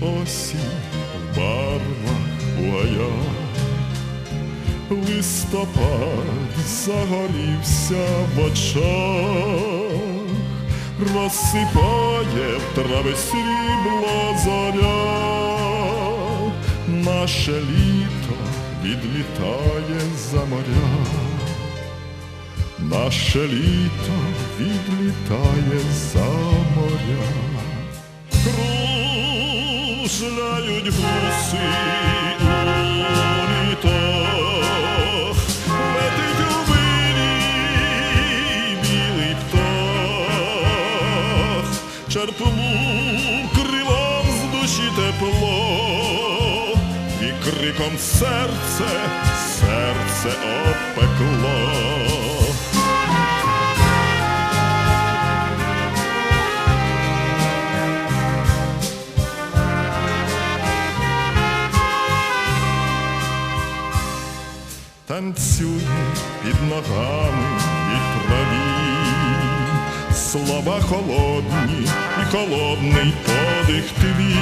осінь в у гаях. Листопад загорівся в очах, розсипає в трави срібло зоря, наше літо відлітає за моря, наше літо відлітає за моря. Кружляють гуси у літах, летить у білий птах, черпнув крилом з душі тепло, і криком серце, серце опекло. Танцює під ногами і траві, слова холодні і холодний подих твій,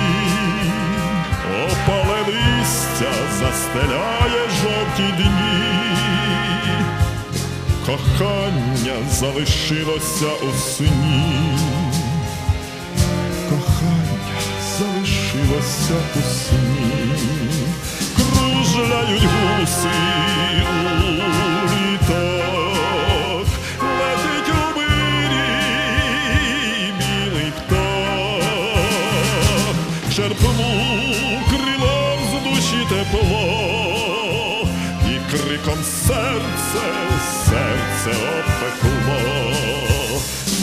опале листя застеляє жовті дні, кохання залишилося у сні, кохання залишилося у сні черпнув крилом з душі тепло, і криком серце, серце опекло,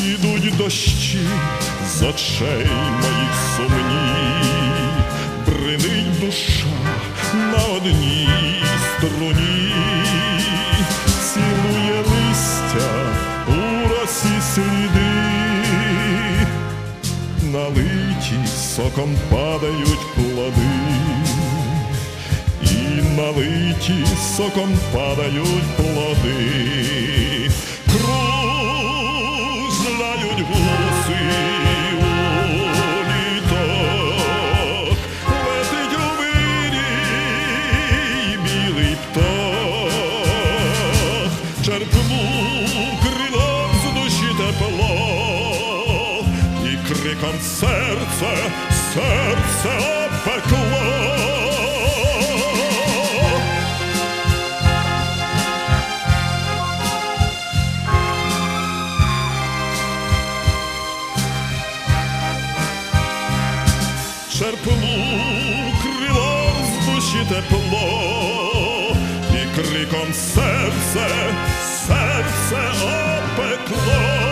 ідуть дощі з очей моїх сумні, бринить душа на одній струні, цілує листя у росі сліди, налиті соком падають плоди, і налиті соком падають плоди, кружляють гуси у літах, летить у білий птах, черпнув крилом з душі тепло, і криком серце, серце опекло. Черпилу крила з душі тепло, і криком серце, серце опекло.